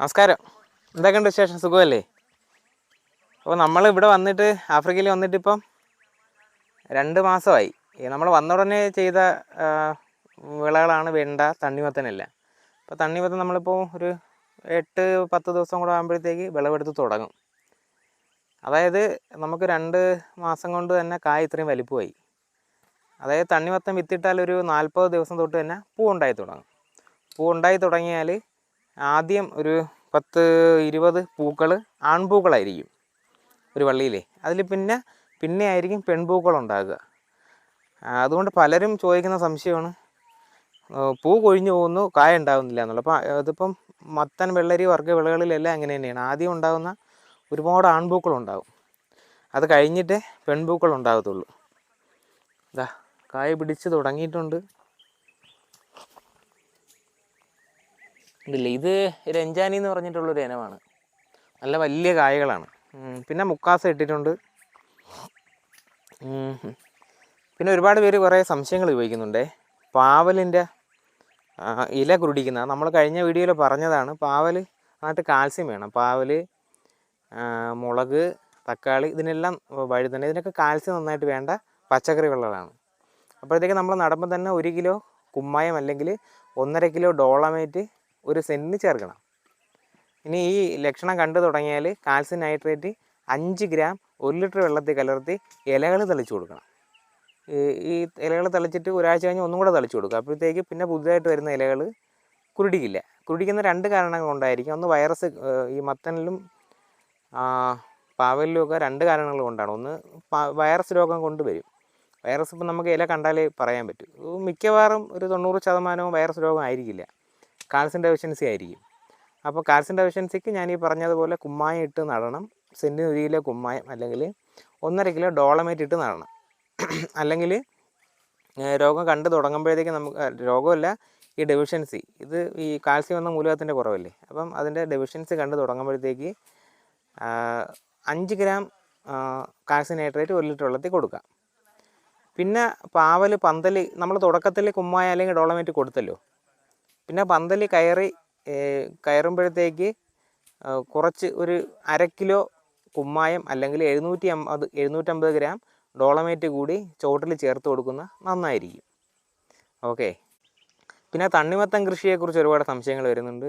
നമസ്കാരം. എന്തൊക്കെയുണ്ട് വിശേഷം? സുഖമല്ലേ? അപ്പോൾ നമ്മൾ ഇവിടെ വന്നിട്ട് ആഫ്രിക്കയിൽ വന്നിട്ട് ഇപ്പം രണ്ട് മാസമായി. നമ്മൾ വന്ന ഉടനെ ചെയ്ത വിളകളാണ് വെണ്ട തണ്ണിമത്തനെല്ലാം. അപ്പോൾ തണ്ണിമത്തൻ നമ്മളിപ്പോൾ ഒരു എട്ട് പത്ത് ദിവസം കൂടെ ആകുമ്പോഴത്തേക്ക് വിളവെടുത്ത് തുടങ്ങും. അതായത് നമുക്ക് രണ്ട് മാസം കൊണ്ട് തന്നെ കായ ഇത്രയും വലിപ്പമായി. അതായത് തണ്ണിമത്തൻ വിത്തിട്ടാൽ ഒരു നാൽപ്പത് ദിവസം തൊട്ട് തന്നെ പൂ ഉണ്ടായി തുടങ്ങും. പൂ ഉണ്ടായി തുടങ്ങിയാൽ ആദ്യം ഒരു പത്ത് ഇരുപത് പൂക്കൾ ആൺപൂക്കളായിരിക്കും ഒരു വള്ളിയിലേ. അതിൽ പിന്നെ പിന്നെ ആയിരിക്കും പെൺപൂക്കൾ ഉണ്ടാകുക അതുകൊണ്ട് പലരും ചോദിക്കുന്ന സംശയമാണ്. പൂ കൊഴിഞ്ഞു പോകുന്നു കായ ഉണ്ടാകുന്നില്ല എന്നുള്ളത്. അപ്പോൾ അതിപ്പം മത്തൻ വെള്ളരി വർഗ വിളകളിലെല്ലാം അങ്ങനെ തന്നെയാണ്. ആദ്യം ഉണ്ടാകുന്ന ഒരുപാട് ആൺപൂക്കൾ ഉണ്ടാകും അത് കഴിഞ്ഞിട്ടേ പെൺപൂക്കൾ ഉണ്ടാകത്തുള്ളൂ. ഇതാ കായ പിടിച്ച് തുടങ്ങിയിട്ടുണ്ട്. ഇതില്ല ഇത് രഞ്ജാനി എന്ന് പറഞ്ഞിട്ടുള്ളൊരു ഇനമാണ്. നല്ല വലിയ കായകളാണ്. പിന്നെ മുക്കാസ് ഇട്ടിട്ടുണ്ട്. പിന്നെ ഒരുപാട് പേര് കുറേ സംശയങ്ങൾ ചോദിക്കുന്നുണ്ടേ. പാവലിന്റെ ഇല കുരുടിക്കുന്ന നമ്മൾ കഴിഞ്ഞ വീഡിയോയിൽ പറഞ്ഞതാണ് പാവൽ അതിനകത്ത് കാൽസ്യം വേണം. പാവൽ മുളക് തക്കാളി ഇതിനെല്ലാം വഴുതന ഇതിനൊക്കെ കാൽസ്യം നന്നായിട്ട് വേണ്ട പച്ചക്കറി വെള്ളമാണ് അപ്പോഴത്തേക്ക് നമ്മൾ നടുമ്പോൾ തന്നെ ഒരു കിലോ കുമ്മായം അല്ലെങ്കിൽ ഒന്നര കിലോ ഡോളമേറ്റ് ഒരു സെന്റിന് ചേർക്കണം. ഇനി ഈ ലക്ഷണം കണ്ടു തുടങ്ങിയാൽ കാൽസ്യം നൈട്രേറ്റ് അഞ്ച് ഗ്രാം ഒരു ലിറ്റർ വെള്ളത്തിൽ കലർത്തി ഇലകൾ തളിച്ചു കൊടുക്കണം. ഈ- ഇലകൾ തളിച്ചിട്ട് ഒരാഴ്ച കഴിഞ്ഞ് ഒന്നും കൂടെ തളിച്ചു കൊടുക്കുക അപ്പോഴത്തേക്ക് പിന്നെ പുതുതായിട്ട് വരുന്ന ഇലകൾ കുരുടിക്കില്ല. കുരുടിക്കുന്ന രണ്ട് കാരണങ്ങൾ കൊണ്ടായിരിക്കും. ഒന്ന് വൈറസ് ഈ മത്തനിലും പാവലിലും ഒക്കെ രണ്ട് കാരണങ്ങൾ കൊണ്ടാണ്. ഒന്ന് വൈറസ് രോഗം കൊണ്ട് വരും. വൈറസ് ഇപ്പം നമുക്ക് ഇല കണ്ടാലേ പറയാൻ പറ്റും. മിക്കവാറും ഒരു തൊണ്ണൂറ് ശതമാനവും വൈറസ് രോഗം ആയിരിക്കില്ല. കാൽസ്യം ഡെഫിഷ്യൻസി ആയിരിക്കും. അപ്പോൾ കാൽസ്യം ഡെഫിഷ്യൻസിക്ക് ഞാൻ ഈ പറഞ്ഞതുപോലെ കുമ്മായം ഇട്ട് നടണം. സെന്റിന് ഒരു കിലോ കുമ്മായം അല്ലെങ്കിൽ ഒന്നര കിലോ ഡോളമേറ്റ് ഇട്ട് നടണം. അല്ലെങ്കിൽ രോഗം കണ്ടു തുടങ്ങുമ്പോഴത്തേക്ക് നമുക്ക് രോഗമല്ല ഈ ഡെഫിഷ്യൻസി ഇത് ഈ കാൽസ്യം എന്ന മൂലകത്തിന്റെ കുറവല്ലേ? അപ്പം അതിന്റെ ഡെഫിഷ്യൻസി കണ്ടു തുടങ്ങുമ്പോഴത്തേക്ക് അഞ്ച് ഗ്രാം കാൽസ്യം നൈട്രേറ്റ് ഒരു ലിറ്റർ വെള്ളത്തിൽ കൊടുക്കാം. പിന്നെ പാവൽ പന്തൽ നമ്മൾ തുടക്കത്തിൽ കുമ്മായ അല്ലെങ്കിൽ ഡോളമേറ്റ് കൊടുത്തല്ലോ? പിന്നെ പന്തൽ കയറി കയറുമ്പോഴത്തേക്ക് കുറച്ച് ഒരു അര കിലോ കുമ്മായം അല്ലെങ്കിൽ എഴുന്നൂറ്റി അമ്പത് എഴുന്നൂറ്റമ്പത് ഗ്രാം ഡോളമേറ്റ് കൂടി ചോട്ടിൽ ചേർത്ത് കൊടുക്കുന്ന നന്നായിരിക്കും. ഓക്കെ. പിന്നെ തണ്ണിമത്തൻ കൃഷിയെക്കുറിച്ച് ഒരുപാട് സംശയങ്ങൾ വരുന്നുണ്ട്.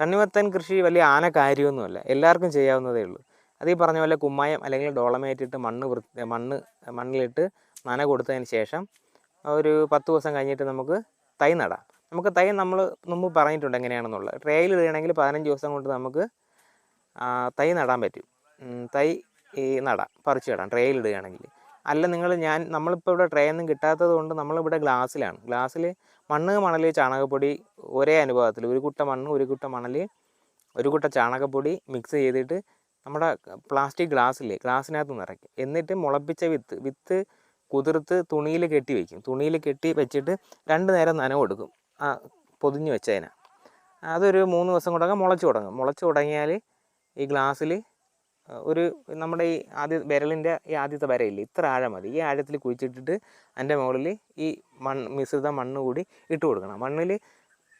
തണ്ണിമത്തൻ കൃഷി വലിയ ആന കാര്യമൊന്നുമല്ല എല്ലാവർക്കും ചെയ്യാവുന്നതേ ഉള്ളൂ. അത് പറഞ്ഞ പോലെ കുമ്മായം അല്ലെങ്കിൽ ഡോളമേറ്റ് ഇട്ട് മണ്ണ് മണ്ണ് മണ്ണിലിട്ട് നന കൊടുത്തതിന് ശേഷം ഒരു പത്ത് ദിവസം കഴിഞ്ഞിട്ട് നമുക്ക് തൈ നടാം. നമുക്ക് തൈ നമ്മൾ മുമ്പ് പറഞ്ഞിട്ടുണ്ട് എങ്ങനെയാണെന്നുള്ളത്. ട്രേയിൽ ഇടുകയാണെങ്കിൽ പതിനഞ്ച് ദിവസം കൊണ്ട് നമുക്ക് തൈ നടാൻ പറ്റും. തൈ ഈ നടാം പറിച്ച് നടാം ട്രേയിൽ ഇടുകയാണെങ്കിൽ. അല്ല നിങ്ങൾ ഞാൻ നമ്മളിപ്പോൾ ഇവിടെ ട്രേ ഒന്നും കിട്ടാത്തത് കൊണ്ട് നമ്മളിവിടെ ഗ്ലാസ്സിലാണ്. ഗ്ലാസ്സിൽ മണ്ണ് മണൽ ചാണകപ്പൊടി ഒരേ അനുഭവത്തിൽ ഒരു കുട്ട മണ്ണ് ഒരു കുട്ട മണൽ ഒരു കുട്ട ചാണകപ്പൊടി മിക്സ് ചെയ്തിട്ട് നമ്മുടെ പ്ലാസ്റ്റിക് ഗ്ലാസ്സില്ലേ ഗ്ലാസ്സിനകത്ത് നിറയ്ക്കും എന്നിട്ട് മുളപ്പിച്ച വിത്ത് വിത്ത് കുതിർത്ത് തുണിയിൽ കെട്ടി വയ്ക്കും തുണിയിൽ കെട്ടി വെച്ചിട്ട് രണ്ട് നേരം നനവ് കൊടുക്കും. പൊതിഞ്ഞ് വെച്ചതിന് അതൊരു മൂന്ന് ദിവസം കൂടെ മുളച്ച് തുടങ്ങും. മുളച്ച് തുടങ്ങിയാൽ ഈ ഗ്ലാസ്സിൽ ഒരു നമ്മുടെ ഈ ആദ്യ വിരലിന്റെ ഈ ആദ്യത്തെ വരയില്ലേ ഇത്ര ആഴം മതി. ഈ ആഴത്തിൽ കുഴിച്ചിട്ടിട്ട് അതിന്റെ മുകളിൽ ഈ മണ്ണ് മിശ്രിത മണ്ണ് കൂടി ഇട്ട് കൊടുക്കണം. മണ്ണിൽ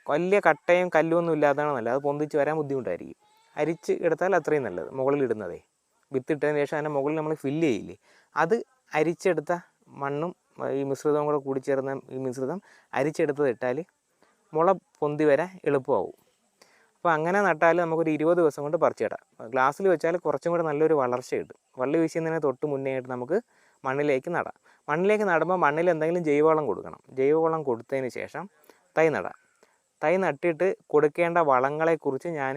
വലിയ കട്ടയും കല്ലും ഒന്നും ഇല്ലാത്തതാണ് നല്ലത്. അത് പൊന്തിച്ച് വരാൻ ബുദ്ധിമുട്ടായിരിക്കും. അരിച്ച് എടുത്താൽ അത്രയും നല്ലത് മുകളിൽ ഇടുന്നതേ. വിത്തിട്ടതിന് ശേഷം അതിന്റെ മുകളിൽ നമ്മൾ ഫില്ല് ചെയ്യില്ലേ അത് അരിച്ചെടുത്ത മണ്ണും ഈ മിശ്രിതവും കൂടെ കൂടി ചേർന്ന ഈ മിശ്രിതം അരിച്ചെടുത്തത് ഇട്ടാൽ മുള പൊന്തി വരാൻ എളുപ്പമാവും. അപ്പോൾ അങ്ങനെ നട്ടാൽ നമുക്കൊരു ഇരുപത് ദിവസം കൊണ്ട് പറിച്ചിടാം ഗ്ലാസ്സിൽ വെച്ചാൽ കുറച്ചും കൂടെ നല്ലൊരു വളർച്ച കിട്ടും വള്ളി വീശുന്നതിന് തൊട്ട് മുന്നേ ആയിട്ട് നമുക്ക് മണ്ണിലേക്ക് നടാം. മണ്ണിലേക്ക് നടുമ്പോൾ മണ്ണിൽ എന്തെങ്കിലും ജൈവവളം കൊടുക്കണം. ജൈവവളം കൊടുത്തതിന് ശേഷം തൈ നടാം. തൈ നട്ടിട്ട് കൊടുക്കേണ്ട വളങ്ങളെക്കുറിച്ച് ഞാൻ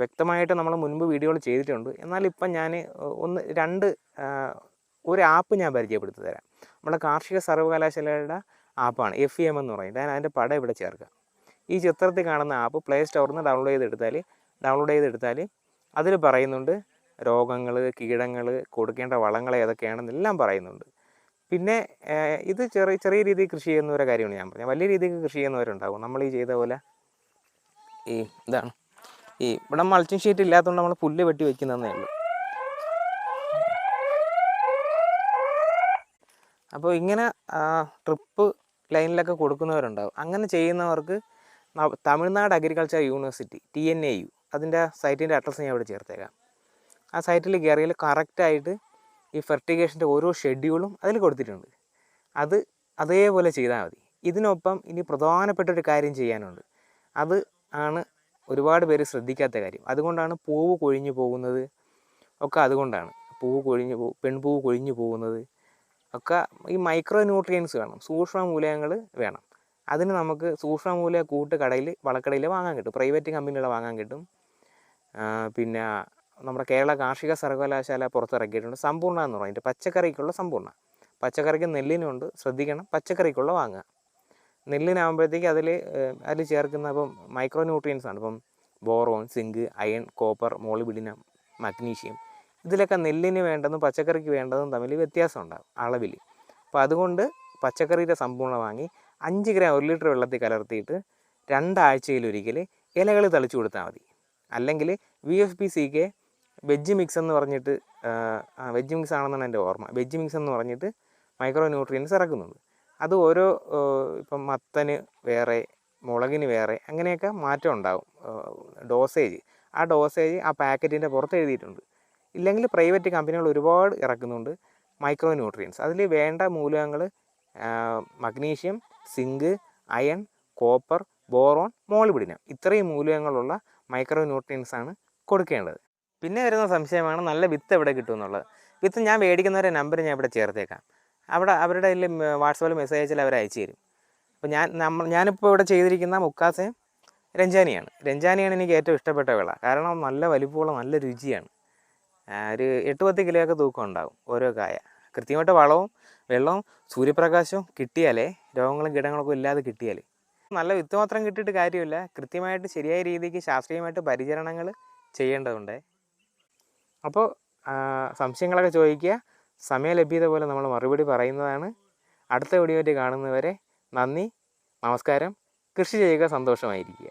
വ്യക്തമായിട്ട് നമ്മൾ മുൻപ് വീഡിയോകൾ ചെയ്തിട്ടുണ്ട്. എന്നാൽ ഇപ്പം ഞാൻ ഒന്ന് രണ്ട് ഒരു ആപ്പ് ഞാൻ പരിചയപ്പെടുത്തി തരാം. നമ്മുടെ കാർഷിക സർവകലാശാലയുടെ ആപ്പാണ് എഫ് ഇ എം എന്ന് പറയും. ഞാൻ അതിന്റെ പടം ഇവിടെ ചേർക്കുക. ഈ ചിത്രത്തിൽ കാണുന്ന ആപ്പ് പ്ലേ സ്റ്റോറിൽ നിന്ന് ഡൗൺലോഡ് ചെയ്തെടുത്താൽ ഡൗൺലോഡ് ചെയ്തെടുത്താൽ അതിൽ പറയുന്നുണ്ട് രോഗങ്ങൾ കീടങ്ങൾ കൊടുക്കേണ്ട വളങ്ങൾ ഏതൊക്കെയാണെന്ന് എല്ലാം പറയുന്നുണ്ട്. പിന്നെ ഇത് ചെറിയ ചെറിയ രീതിയിൽ കൃഷി ചെയ്യുന്നവരെ കാര്യമാണ് ഞാൻ പറഞ്ഞത്. വലിയ രീതിയിൽ കൃഷി ചെയ്യുന്നവരുണ്ടാവും. നമ്മൾ ഈ ചെയ്ത പോലെ ഈ ഇതാണ്. ഈ ഇവിടെ മൾച്ചിങ് ഷീറ്റ് ഇല്ലാത്തതുകൊണ്ട് നമ്മൾ പുല്ല് വെട്ടി വെക്കുന്നതേ ഉള്ളൂ. അപ്പോൾ ഇങ്ങനെ ട്രിപ്പ് ലൈനിലൊക്കെ കൊടുക്കുന്നവരുണ്ടാവും. അങ്ങനെ ചെയ്യുന്നവർക്ക് Tamil Nadu agriculture university T N A U അതിന്റെ സൈറ്റിന്റെ അഡ്രസ്സ് ഞാൻ ഇവിടെ ചേർത്തേക്കാം. ആ സൈറ്റിൽ കയറിയാൽ കറക്റ്റായിട്ട് ഈ ഫെർട്ടിഗേഷന്റെ ഓരോ ഷെഡ്യൂളും അതിൽ കൊടുത്തിട്ടുണ്ട്. അത് അതേപോലെ ചെയ്താൽ മതി. ഇതിനൊപ്പം ഇനി പ്രധാനപ്പെട്ട ഒരു കാര്യം ചെയ്യാനുണ്ട്. അത് ആണ് ഒരുപാട് പേര് ശ്രദ്ധിക്കാത്ത കാര്യം. അതുകൊണ്ടാണ് പൂവ് കൊഴിഞ്ഞു പോകുന്നത്. ഒക്കെ അതുകൊണ്ടാണ്. പൂവ് കൊഴിഞ്ഞു പോ പെൺപൂവ് കൊഴിഞ്ഞു പോകുന്നത്. ഒക്കെ ഈ മൈക്രോ ന്യൂട്രിയൻസ് വേണം. സൂക്ഷ്മ മൂലകങ്ങൾ വേണം. അതിന് നമുക്ക് സൂക്ഷ്മ മൂലക കൂട്ട് കടയിൽ വളക്കടയിൽ വാങ്ങാൻ കിട്ടും. പ്രൈവറ്റ് കമ്പനികൾ വാങ്ങാൻ കിട്ടും. പിന്നെ നമ്മുടെ കേരള കാർഷിക സർവകലാശാല പുറത്തിറക്കിയിട്ടുണ്ട്. സമ്പൂർണ എന്ന് പറയും അതിന്റെ പച്ചക്കറിക്കുള്ള സമ്പൂർണ. പച്ചക്കറിക്ക് നെല്ലിനുണ്ട്. ശ്രദ്ധിക്കണം. പച്ചക്കറിക്കുള്ള വാങ്ങുക. നെല്ലിനാകുമ്പോഴത്തേക്ക് അതിൽ അതിൽ ചേർക്കുന്ന ഇപ്പം മൈക്രോ ന്യൂട്രിയൻസ് ആണ്. ഇപ്പം boron zinc iron copper molybdenum magnesium ഇതിലൊക്കെ നെല്ലിന് വേണ്ടതും പച്ചക്കറിക്ക് വേണ്ടതും തമ്മിൽ വ്യത്യാസം ഉണ്ടാകും അളവിൽ. അപ്പോൾ അതുകൊണ്ട് പച്ചക്കറിയുടെ സമ്പൂർണ വാങ്ങി അഞ്ച് ഗ്രാം ഒരു ലിറ്റർ വെള്ളത്തിൽ കലർത്തിയിട്ട് രണ്ടാഴ്ചയിലൊരിക്കൽ ഇലകൾ തളിച്ചു കൊടുത്താൽ മതി. അല്ലെങ്കിൽ V F P C K veg mix എന്ന് പറഞ്ഞിട്ട് വെജ് മിക്സ് ആണെന്നാണ് എന്റെ ഓർമ്മ. വെജ് മിക്സ് എന്ന് പറഞ്ഞിട്ട് മൈക്രോ ന്യൂട്രിയൻസ് ഇറക്കുന്നുണ്ട്. അത് ഓരോ ഇപ്പം മത്തന് വേറെ മുളകിന് വേറെ അങ്ങനെയൊക്കെ മാറ്റം ഉണ്ടാകും ഡോസേജ്. ആ ഡോസേജ് ആ പാക്കറ്റിന്റെ പുറത്ത് എഴുതിയിട്ടുണ്ട്. ഇല്ലെങ്കിൽ പ്രൈവറ്റ് കമ്പനികൾ ഒരുപാട് ഇറക്കുന്നുണ്ട്. മൈക്രോ ന്യൂട്രിയൻസ് അതിൽ വേണ്ട മൂലകങ്ങൾ magnesium zinc iron copper boron molybdenum. ഇത്രയും മൂലകങ്ങളുള്ള മൈക്രോ ന്യൂട്രിയൻസ് ആണ് കൊടുക്കേണ്ടത്. പിന്നെ വരുന്ന സംശയമാണ് നല്ല വിത്ത് എവിടെ കിട്ടും എന്നുള്ളത്. വിത്ത് ഞാൻ മേടിക്കുന്നവരെ നമ്പർ ഞാൻ ഇവിടെ ചേർത്തേക്കാം. അവിടെ അവരുടെ വാട്സപ്പിൽ മെസ്സേജ് അയച്ചാൽ അവർ അയച്ചു തരും. അപ്പോൾ ഞാൻ നമ്മൾ ഞാനിപ്പോൾ ഇവിടെ ചെയ്തിരിക്കുന്ന മുക്കാസയും രഞ്ജാനിയാണ്. രഞ്ജാനിയാണ് എനിക്ക് ഏറ്റവും ഇഷ്ടപ്പെട്ട വിള. കാരണം നല്ല വലിപ്പമുള്ള നല്ല രുചിയാണ്. ഒരു എട്ട് പത്ത് കിലോയൊക്കെ തൂക്കം ഉണ്ടാകും ഓരോ കായ. കൃത്യമായിട്ട് വളവും വെള്ളവും സൂര്യപ്രകാശവും കിട്ടിയാലേ രോഗങ്ങളും കീടങ്ങളൊക്കെ ഇല്ലാതെ കിട്ടിയാൽ നല്ല വിത്ത് മാത്രം കിട്ടിയിട്ട് കാര്യമില്ല. കൃത്യമായിട്ട് ശരിയായ രീതിക്ക് ശാസ്ത്രീയമായിട്ട് പരിചരണങ്ങൾ ചെയ്യേണ്ടതുണ്ട്. അപ്പോൾ സംശയങ്ങളൊക്കെ ചോദിക്കുക. സമയലഭ്യത പോലെ നമ്മൾ മറുപടി പറയുന്നതാണ്. അടുത്ത വീഡിയോ ആയിട്ട് കാണുന്നവരെ നന്ദി. നമസ്കാരം. കൃഷി ചെയ്യുക സന്തോഷമായിരിക്കുക.